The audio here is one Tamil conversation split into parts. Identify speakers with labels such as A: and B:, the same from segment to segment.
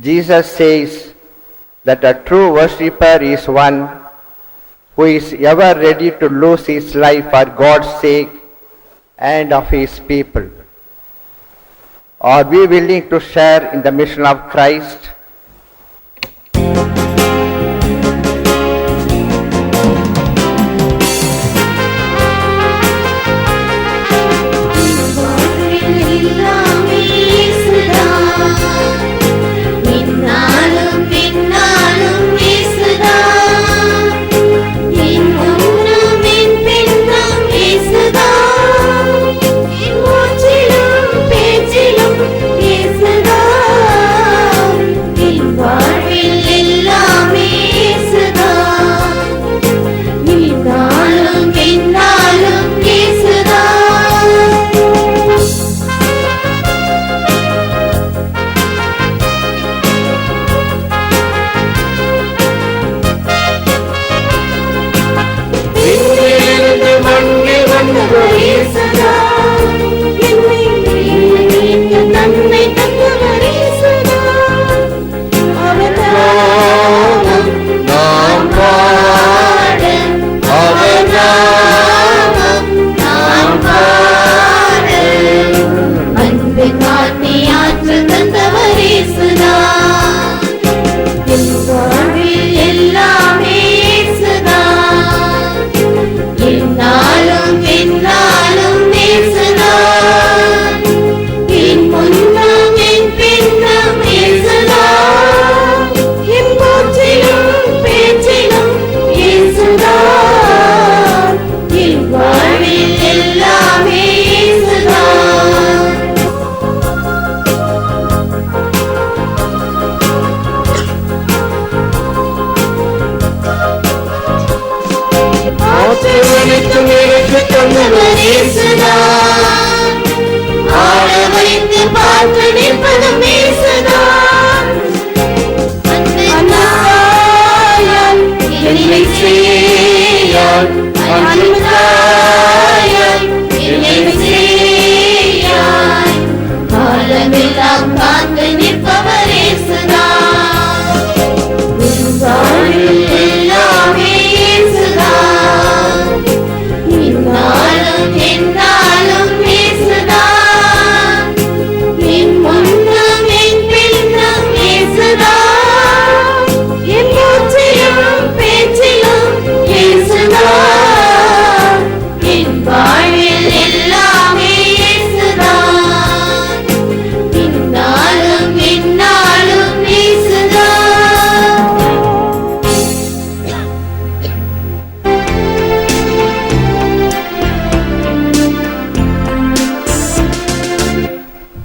A: Jesus says that a true worshipper is one who is ever ready to lose his life for God's sake and of his people. Are we willing to share in the mission of Christ?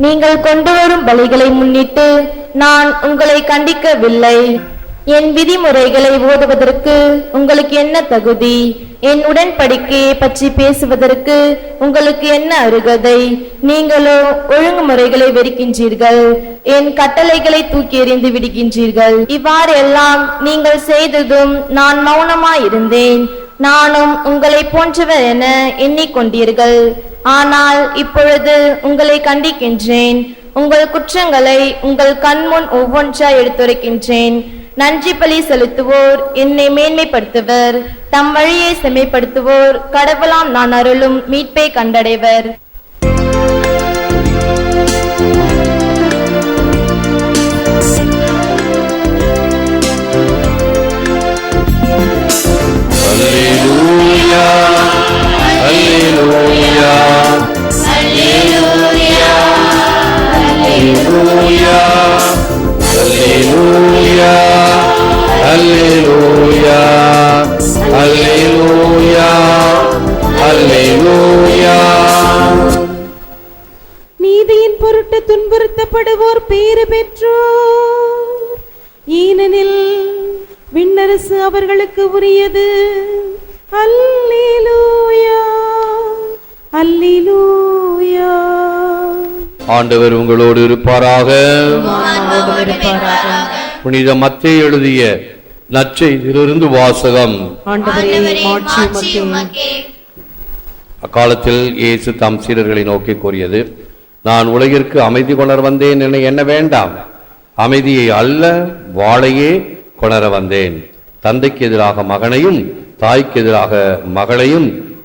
B: நீங்கள் கொண்டு வரும் பலிகளை முன்னிட்டு நான் உங்களை கண்டிக்கவில்லை. என் விதிமுறைகளை ஓதுவதற்கு உங்களுக்கு என்ன தகுதி? என் உடன்படிக்கையை பற்றி பேசுவதற்கு உங்களுக்கு என்ன அருகதை? நீங்களோ ஒழுங்குமுறைகளை வெறுக்கின்றீர்கள். என் கட்டளைகளை தூக்கி எறிந்து விடுகின்றீர்கள். இவ்வாறு எல்லாம் நீங்கள் செய்ததும் நான் மௌனமாயிருந்தேன். நானும் உங்களை போன்றவர் என எண்ணிக்கொண்டீர்கள். ஆனால் இப்பொழுது உங்களை கண்டிக்கின்றேன். உங்கள் குற்றங்களை உங்கள் கண்முன் ஒவ்வொன்றாய் எடுத்துரைக்கின்றேன். நன்றி பலி செலுத்துவோர் என்னை மேன்மைப்படுத்துவர். தம் வழியை செம்மைப்படுத்துவோர். கடவுளாம் நான் அருளும் மீட்பை கண்டடைவர்.
A: அல்லேலூயா அல்லேலூயா
C: அல்லேலூயா
A: அல்லேலூயா அல்லேலூயா அல்லேலூயா அல்லேலூயா
D: நீதியின் பொருட்டு துன்புறுத்தப்படுவோர் பேறு பெற்றோர். ஏனெனில் விண்ணரசு அவர்களுக்கு உரியது. அல்லேலூயா. அல்லேலூயா.
E: ஆண்டவர் உங்களோடு இருப்பாராக. புனித மத்தேயு எழுதிய நற்செய்தியிலிருந்து வாசகம். அக்காலத்தில் இயேசு தம் சீடர்களை நோக்கி கூறியது நான் உலகிற்கு அமைதி கொணர் வந்தேன் என எண்ண வேண்டாம். அமைதியை அல்ல வாளையே கொணர வந்தேன். தந்தைக்கு எதிராக மகனையும் தாய்க்கு எதிராக மகளையும்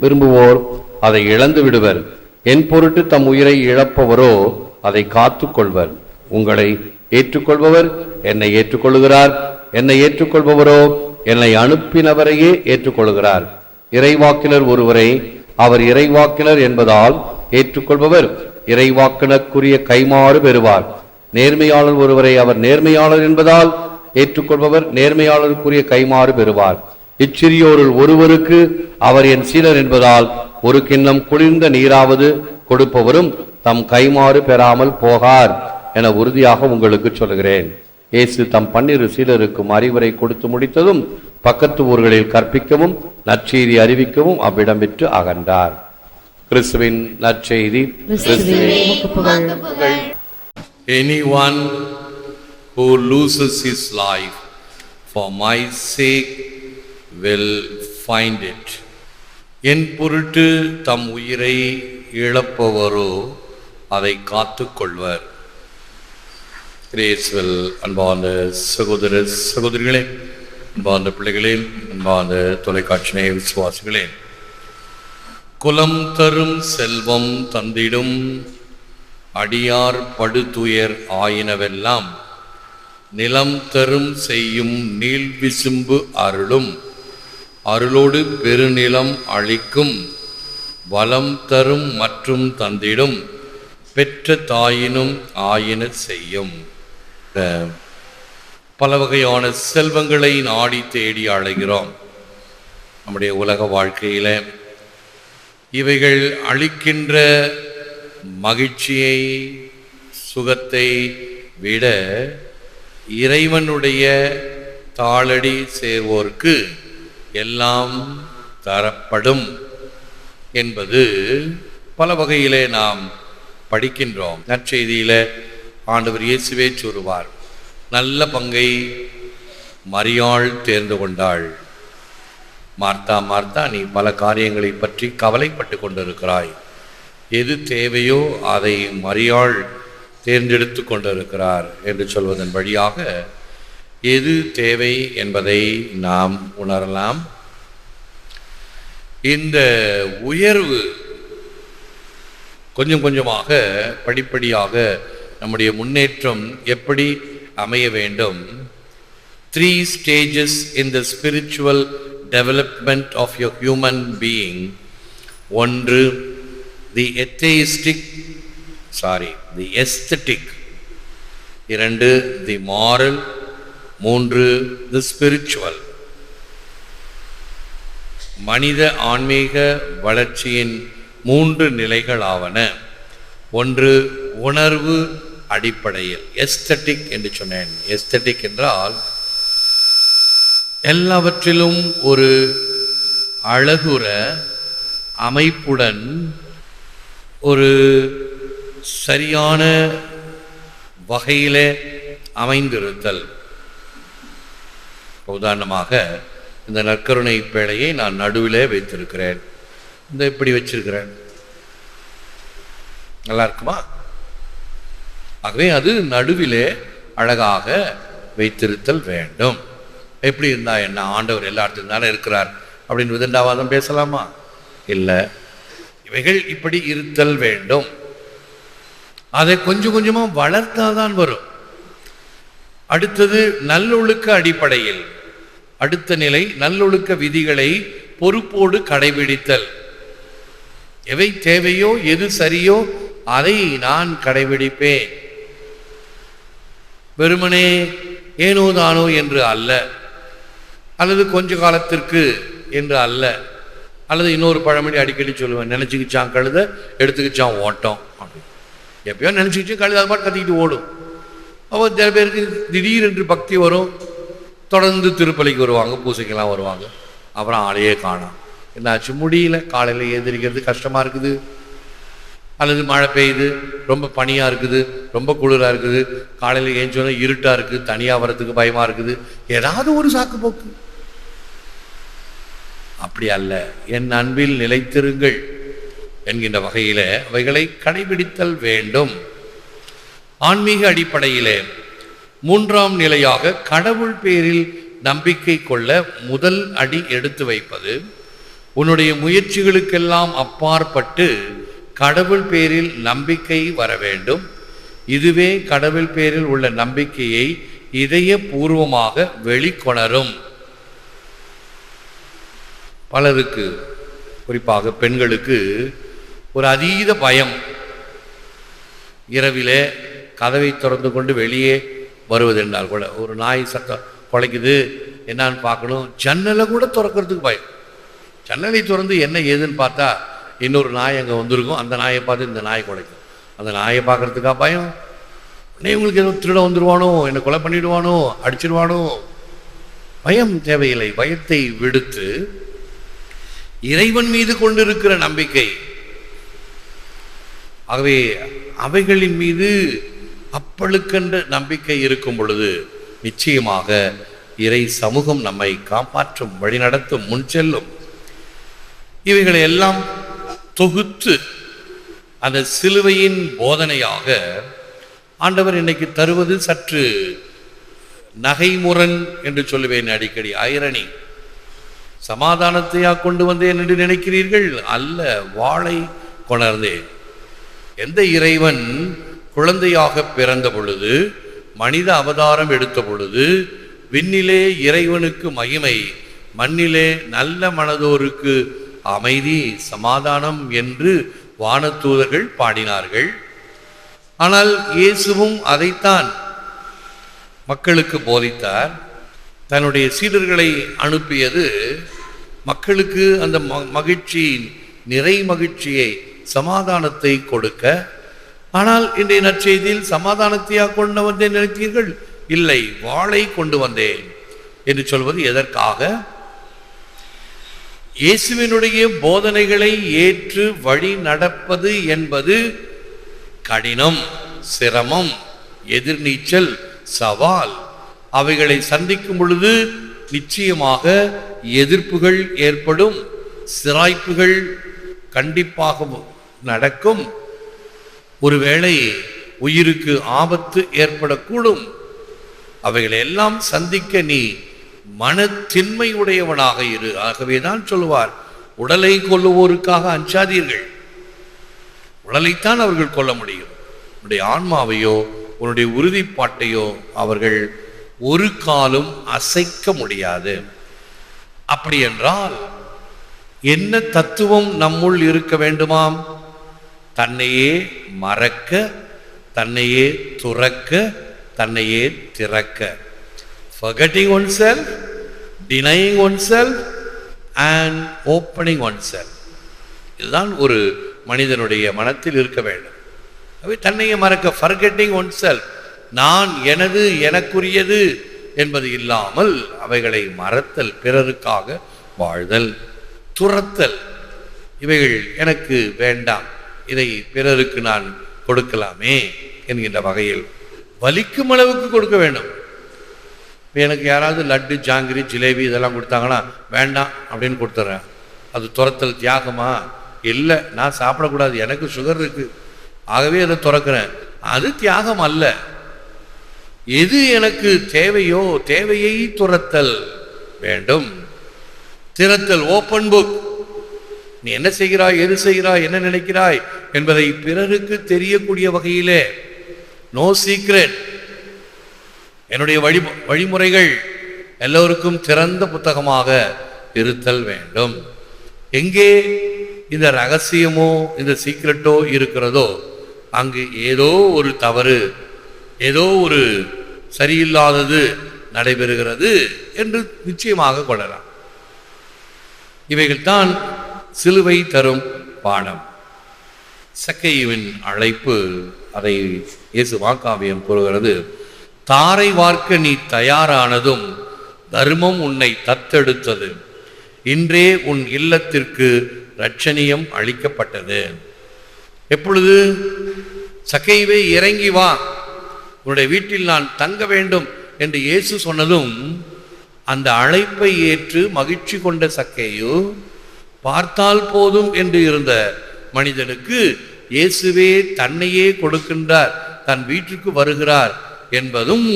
E: விரும்புவோர் அதை இழந்து விடுவர். என் பொருட்டு தம் உயிரை இழப்பவரோ அதை காத்து கொள்வர் உங்களை ஏற்றுக்கொள்பவர் என்னை ஏற்றுக்கொள்கிறார் என்னை ஏற்றுக்கொள்பவரோ என்னை அனுப்பினவரையே ஏற்றுக்கொள்கிறார். இறைவாக்கினர் ஒருவரை அவர் இறைவாக்கினர் என்பதால் ஏற்றுக்கொள்பவர் இறைவாக்கினருக்குரிய கைமாறு பெறுவார். நேர்மையாளர் ஒருவரை அவர் நேர்மையாளர் என்பதால் ஏற்றுக்கொள்பவர் நேர்மையாளருக்குரிய கைமாறு பெறுவார். இச்சிறியோருள் ஒருவருக்கு அவர் என் சீடர் என்பதால் ஒரு கிண்ணம் குளிர்ந்த நீராவது கொடுப்பவரும் தம் கைமாறு பெறாமல் போகார் என உறுதியாக உங்களுக்கு சொல்கிறேன் இயேசு தம் பன்னிரு சீடருக்கு அறிவுரை கொடுத்து முடித்ததும் பக்கத்து ஊர்களில் கற்பிக்கவும் நற்செய்தி அறிவிக்கவும் அவ்விடம் விட்டு அகன்றார். கிறிஸ்துவின் நற்செய்தி Anyone who loses his life for my sake will find it என் பொருட்டு தம் உயிரை இழப்பவரோ அதை காத்து கொள்வர் கிரேஸ்வெல் அன்பான சகோதர சகோதரிகளே அன்பான பிள்ளைகளே அன்பான தொலைக்காட்சியினை விசுவாசிகளே குலம் தரும் செல்வம் தந்திடும் அடியார் படுதுயர் ஆயினவெல்லாம் நிலம் தரும் செய்யும் நீள் விசும்பு அருளும் அருளோடு பெருநிலம் அளிக்கும் வளம் தரும் மற்றும் தந்திடும் பெற்ற தாயினும் ஆயின செய்யும். பல வகையான செல்வங்களை நாடி தேடி அழைகிறோம். நம்முடைய உலக வாழ்க்கையில. இவைகள் அளிக்கின்ற மகிழ்ச்சியை சுகத்தை விட இறைவனுடைய தாளடி சேர்வோர்க்கு எல்லாம் தரப்படும் என்பது பல வகையிலே நாம் படிக்கின்றோம். நற்செய்தியில ஆண்டவர் இயேசுவே சொல்லுவார் நல்ல பங்கை மரியாள் தேர்ந்து கொண்டாள். மார்த்தா மார்த்தா நீ பல காரியங்களை பற்றி கவலைப்பட்டு கொண்டிருக்கிறாய். எது தேவையோ அதை மரியாள் தேர்ந்தெடுத்து கொண்டிருக்கிறார் என்று சொல்வதன் வழியாக எது தேவை என்பதை நாம் உணரலாம். இந்த உயர்வு கொஞ்சம் கொஞ்சமாக படிப்படியாக நம்முடைய முன்னேற்றம் எப்படி அமைய வேண்டும்? Three stages in the spiritual development of your human being ஒன்று தி எத்தேஸ்டிக் சாரி தி எஸ்தட்டிக் இரண்டு தி மாரல் மூன்று தி ஸ்பிரிச்சுவல் மனித ஆன்மீக வளர்ச்சியின் மூன்று நிலைகளாவன. ஒன்று உணர்வு அடிப்படையில். எஸ்தட்டிக் என்று சொன்னேன். எஸ்தட்டிக் என்றால் எல்லாவற்றிலும் ஒரு அழகுற அமைப்புடன் ஒரு சரியான வகையிலே அமைந்திருத்தல். உதாரணமாக இந்த நற்கருணை பேழையை நான் நடுவிலே வைத்திருக்கிறேன். இந்த இப்படி வச்சிருக்கிறேன்? நல்லா இருக்குமா? ஆகவே அது நடுவிலே அழகாக வைத்திருத்தல் வேண்டும். எப்படி இருந்தா என்ன? ஆண்டவர் எல்லா இடத்துலையும் தானே இருக்கிறார் அப்படின்னு விதண்டாவாதம் பேசலாமா? இல்லை. இவைகள் இப்படி இருத்தல் வேண்டும். அதை கொஞ்சம் கொஞ்சமாக வளர்த்தாதான் வரும். அடுத்தது நல்லொழுக்க அடிப்படையில். அடுத்த நிலை நல்லொழுக்க விதிகளை பொறுப்போடு கடைபிடித்தல். எவை தேவையோ எது சரியோ அதை நான் கடைபிடிப்பேன். வெறுமனே ஏனோ தானோ என்று அல்ல. அல்லது கொஞ்ச காலத்திற்கு என்று அல்ல. அல்லது இன்னொரு பழமொழி அடிக்கடி சொல்லுவேன் நினைச்சுக்கிச்சான் கழுத எடுத்துக்கிச்சான் ஓட்டம் அப்படி. எப்பயோ நினைச்சுக்கிச்சு கழுத அது பாட்டு கத்திக்கிட்டு ஓடும். அப்போ சில பேருக்கு திடீரென்று பக்தி வரும். தொடர்ந்து திருப்பலிக்கு வருவாங்க பூசைக்கெல்லாம் வருவாங்க. அப்புறம் ஆளையே காணும் என்னாச்சு? முடியல. காலையில் ஏந்திரிக்கிறது கஷ்டமாக இருக்குது. அல்லது மழை பெய்யுது. ரொம்ப பனியாக இருக்குது. ரொம்ப குளிராக இருக்குது. காலையில் ஏஞ்சோன்னா இருட்டாக இருக்குது தனியாக வர்றதுக்கு பயமாக இருக்குது. ஏதாவது ஒரு சாக்கு போக்கு அப்படி அல்ல. என் அன்பில் நிலைத்திருங்கள் என்கின்ற வகையில் அவைகளை கடைபிடித்தல் வேண்டும். ஆன்மீக அடிப்படையிலே மூன்றாம் நிலையாக கடவுள் பேரில் நம்பிக்கை கொள்ள முதல் அடி எடுத்து வைப்பது. உன்னுடைய முயற்சிகளுக்கெல்லாம் அப்பாற்பட்டு கடவுள் பேரில் நம்பிக்கை வர வேண்டும். இதுவே கடவுள் பேரில் உள்ள நம்பிக்கையை இதயபூர்வமாக வெளிக்கொணரும். பலருக்கு குறிப்பாக பெண்களுக்கு ஒரு அதீத பயம். இரவிலே கதவை திறந்து கொண்டு வெளியே வருவதென்றால் கூட ஒரு நாய் சத்தம் குலைக்குது. என்னான்னு பார்க்கணும். ஜன்னலை கூட திறக்கிறதுக்கு பயம். ஜன்னலை திறந்து என்ன ஏதுன்னு பார்த்தா இன்னொரு நாய் அங்கே வந்திருக்கும். அந்த நாயை பார்த்து இந்த நாய் குலைக்கும். அந்த நாயை பார்க்கறதுக்கா பயம்? உடனே உங்களுக்கு எதுவும் திருட வந்துடுவானோ என்னை கொலை பண்ணிடுவானோ அடிச்சிடுவானோ பயம் தேவையில்லை. பயத்தை விடுத்து இறைவன் மீது கொண்டிருக்கிற நம்பிக்கை. ஆகவே அவைகளின் மீது அப்பழுக்கென்ற நம்பிக்கை இருக்கும் பொழுது நிச்சயமாக இறை சமூகம் நம்மை காப்பாற்றும் வழிநடத்தும் முன் செல்லும். இவைகளை எல்லாம் தொகுத்து அந்த சிலுவையின் போதனையாக ஆண்டவர் இன்னைக்கு தருவது சற்று நகைமுரண் என்று சொல்லுவேன் அடிக்கடி. ஐரணி சமாதானத்தையா கொண்டு வந்தேன் என்று நினைக்கிறீர்கள்? அல்ல வாளை கொணர்ந்தேன். எந்த இறைவன் குழந்தையாக பிறந்த பொழுது மனித அவதாரம் எடுத்த பொழுது விண்ணிலே இறைவனுக்கு மகிமை மண்ணிலே நல்ல மனதோருக்கு அமைதி சமாதானம் என்று வானத்தூதர்கள் பாடினார்கள். ஆனால் இயேசுவும் அதைத்தான் மக்களுக்கு போதித்தார். தன்னுடைய சீடர்களை அனுப்பியது மக்களுக்கு அந்த மகிழ்ச்சியின் நிறை மகிழ்ச்சியை சமாதானத்தை கொடுக்க ஆனால் இன்றைய நற்செய்தியில் சமாதானத்தையா கொண்டு வந்தேன் நினைத்தீர்கள்? இல்லை வாளை கொண்டு வந்தேன். என்று சொல்வது எதற்காக? இயேசுவினுடைய போதனைகளை ஏற்று வழி நடப்பது என்பது கடினம் சிரமம் எதிர்நீச்சல் சவால். அவைகளை சந்திக்கும் பொழுது நிச்சயமாக எதிர்ப்புகள் ஏற்படும் சிராய்ப்புகள் கண்டிப்பாக நடக்கும். ஒருவேளை உயிருக்கு ஆபத்து ஏற்படக்கூடும். அவைகளை எல்லாம் சந்திக்க நீ மனத்தின்மை உடையவனாக இரு. ஆகவேதான் சொல்லுவார் உடலை கொல்லுவோருக்காக அஞ்சாதீர்கள். உடலைத்தான் அவர்கள் கொல்ல முடியும். உன்னுடைய ஆன்மாவையோ உன்னுடைய உறுதிப்பாட்டையோ அவர்கள் ஒரு காலும் அசைக்க முடியாது. அப்படி என்றால் என்ன தத்துவம் நம்முள் இருக்க வேண்டுமாம்? தன்னையே மறக்க தன்னையே துறக்க தன்னையே திறக்க. Forgetting one self denying one self and opening one self இதுதான் ஒரு மனிதனுடைய மனத்தில் இருக்க வேண்டும். அவை தன்னையே மறக்க ஃபர்கெட்டிங் ஒன் செல் நான் எனது எனக்குரியது என்பது இல்லாமல் அவைகளை மறத்தல் பிறருக்காக வாழ்தல் துரத்தல் இவைகள் எனக்கு வேண்டாம். இதை பிறருக்கு நான் கொடுக்கலாமே என்கின்ற வகையில் வலிக்கும் அளவுக்கு கொடுக்க வேண்டும். இப்போ எனக்கு யாராவது லட்டு ஜாங்கிரி ஜிலேபி இதெல்லாம் கொடுத்தாங்கன்னா வேண்டாம் அப்படின்னு கொடுத்துட்றேன் அது துரத்தல் தியாகமா? இல்லை நான் சாப்பிடக்கூடாது. எனக்கு சுகர் இருக்குது ஆகவே அதை துறக்கிறேன். அது தியாகம் அல்ல. எது எனக்கு தேவையோ தேவையை துரத்தல் வேண்டும். திறத்தல் ஓப்பன் புக் நீ என்ன செய்கிறாய் எது செய்கிறாய் என்ன நினைக்கிறாய் என்பதை பிறருக்கு தெரியக்கூடிய வகையிலே நோ சீக்ரெட் என்னுடைய வழி வழிமுறைகள் எல்லோருக்கும் திறந்த புத்தகமாக இருத்தல் வேண்டும். எங்கே இந்த ரகசியமோ இந்த சீக்ரெட்டோ இருக்கிறதோ அங்கு ஏதோ ஒரு தவறு ஏதோ ஒரு சரியில்லாதது நடைபெறுகிறது என்று நிச்சயமாக கொள்ளலாம். இவைகள்தான் சிலுவை தரும் பாடம். சக்கையுவின் அழைப்பு அதை இயேசு வாக்காவியம் கூறுகிறது தாரை வார்க்க நீ தயாரானதும் தர்மம் உன்னை தத்தெடுத்தது. இன்றே உன் இல்லத்திற்கு ரட்சணியம் அளிக்கப்பட்டது. எப்பொழுது? சக்கைவே இறங்கி வா. உன்னுடைய வீட்டில் நான் தங்க வேண்டும் என்று இயேசு சொன்னதும் அந்த அழைப்பை ஏற்று மகிழ்ச்சி கொண்ட சக்கையு பார்த்தால் போதும் என்று இருந்த மனிதனுக்கு இயேசுவே தன்னையே கொடுக்கின்றார் தன் வீட்டிற்கு வருகிறார் என்பதும்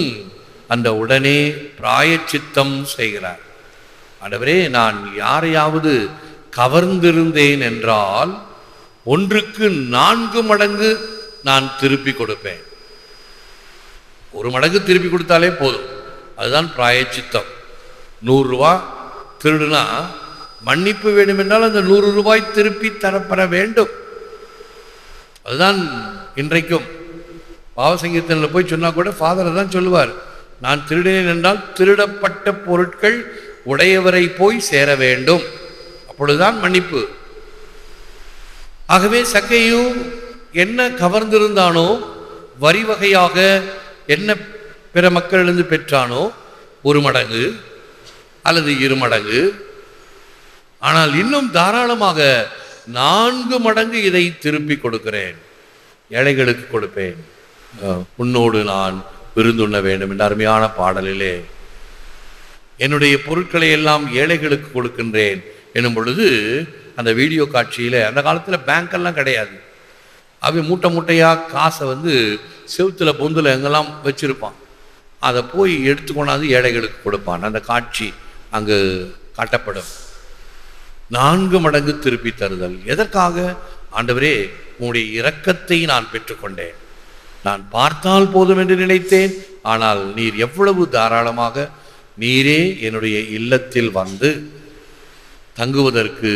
E: அந்த உடனே பிராயச்சித்தம் செய்கிறார். ஆண்டவரே நான் யாரையாவது கவர்ந்திருந்தேன் என்றால் ஒன்றுக்கு நான்கு மடங்கு நான் திருப்பி கொடுப்பேன். ஒரு மடங்கு திருப்பி கொடுத்தாலே போதும். அதுதான் பிராயச்சித்தம். நூறுரூவா திருடுனா மன்னிப்பு வேண்டுமென்றால் அந்த நூறு ரூபாய் திருப்பி தரப்பட வேண்டும். அதுதான் இன்றைக்கும். பாவசங்கீர்த்தனில் போய் சொன்னால் கூட ஃபாதரை தான் சொல்லுவார். நான் திருடினேன் என்றால் திருடப்பட்ட பொருட்கள் உடையவரை போய் சேர வேண்டும். அப்பொழுதுதான் மன்னிப்பு. ஆகவே சக்கையு என்ன கவர்ந்திருந்தானோ வரி வகையாக என்ன பிற மக்களிலிருந்து பெற்றானோ ஒரு மடங்கு அல்லது இரு மடங்கு ஆனால் இன்னும் தாராளமாக நான்கு மடங்கு இதை திருப்பி கொடுக்கிறேன். ஏழைகளுக்கு கொடுப்பேன். உன்னோடு நான் விருந்துண்ண வேண்டும் என்ற அருமையான பாடலிலே என்னுடைய பொருட்களை எல்லாம் ஏழைகளுக்கு கொடுக்கின்றேன் எனும் பொழுது அந்த வீடியோ காட்சியில் அந்த காலத்தில் பேங்க்கெல்லாம் கிடையாது. அவன் மூட்டை மூட்டையாக காசை வந்து செவுத்துல பொந்தில் எங்கெல்லாம் வச்சுருப்பான். அதை போய் எடுத்து கொண்டாந்து ஏழைகளுக்கு கொடுப்பான். அந்த காட்சி அங்கு காட்டப்படும். நான்கு மடங்கு திருப்பி தருதல். எதற்காக? ஆண்டவரே உம்முடைய இரக்கத்தை நான் பெற்றுக்கொண்டேன். நான் பார்த்தால் போதும் என்று நினைத்தேன். ஆனால் நீர் எவ்வளவு தாராளமாக நீரே என்னுடைய இல்லத்தில் வந்து தங்குவதற்கு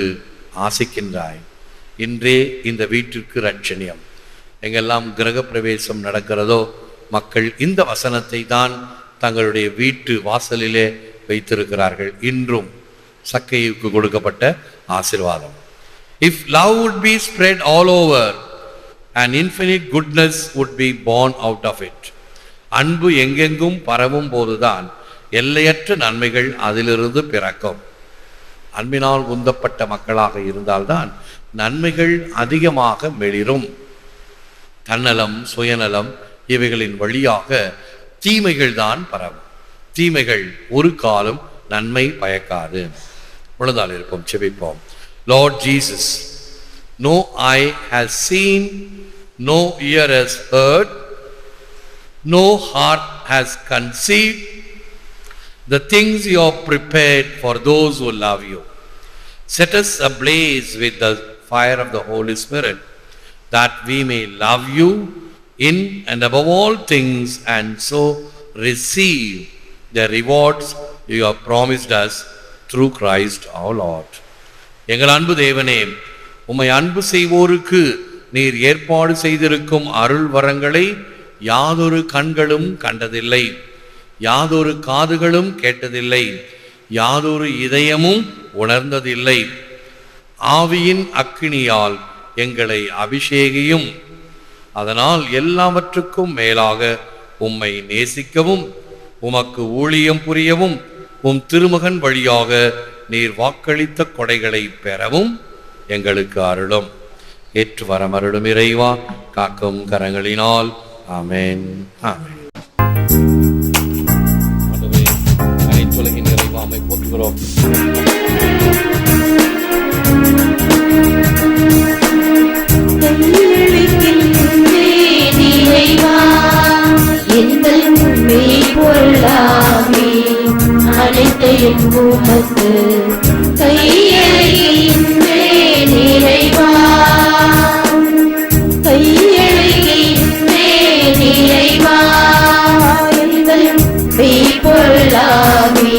E: ஆசைக்கின்றாய். இன்றே இந்த வீட்டிற்கு ரட்சணியம். எங்கெல்லாம் கிரகப்பிரவேசம் நடக்கிறதோ மக்கள் இந்த வசனத்தை தான் தங்களுடைய வீட்டு வாசலிலே வைத்திருக்கிறார்கள். இன்றும் சக்கையுக்கு கொடுக்கப்பட்ட ஆசிர்வாதம். If love would be spread all over and infinite goodness would be born out of it அன்பு எங்கெங்கும் பரவும் போதுதான் எல்லையற்ற நன்மைகள் அதிலிருந்து பிறக்கும். அன்பினால் உந்தப்பட்ட மக்களாக இருந்தால்தான் நன்மைகள் அதிகமாக மெளிரும் தன்னலம் சுயநலம் இவைகளின் வழியாக தீமைகள் தான் பரவும். தீமைகள் ஒரு காலம் நன்மை பயக்காது. உழுதால் இருப்போம் செபிப்போம் Lord Jesus no eye has seen no ear has heard no heart has conceived the things you have prepared for those who love you. Set us ablaze with the fire of the Holy Spirit, that we may love you in and above all things, and so receive the rewards you have promised us through Christ all add எங்கள் அன்பு தேவனே உம்மை அன்பு செய்வோருக்கு நீர் ஏற்பாடு செய்திருக்கும் அருள் வரங்களை யாதொரு கண்களும் கண்டதில்லை. யாதொரு காதுகளும் கேட்டதில்லை. யாதொரு இதயமும் உணர்ந்ததில்லை. ஆவியின் அக்கினியால் எங்களை அபிஷேகியும். அதனால் எல்லாவற்றுக்கும் மேலாக உம்மை நேசிக்கவும் உமக்கு ஊழியம் புரியவும் உம் திருமகன் வழியாக நீர் வாக்களித்த கொடைகளை பெறவும் எங்களுக்கு அருளும். ஏற்று வரமருளும் இறைவா காக்கும் கரங்களினால். ஆமேன். ஆமேன். ஆண்டவரே, அனைத்துலகின் இறைவாமை போற்றுகிறோம்.
C: எங்கள் பொருளாமே. அனைத்தையும் உமக்கு கையெழுகின்றே நிறைவா கையெழுகின்றே நிறைவா எங்கள் மெய்ப்பொருளாமே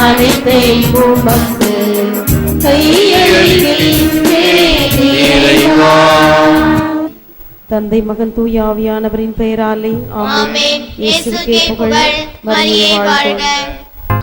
C: அனைத்தையும் உமக்கு கையெழுகின்றே நிறைவா
F: தந்தை மகன் தூய ஆவியானவரின் பெயராலே
C: ஆமென். புகழ். மரியே வாழ்க.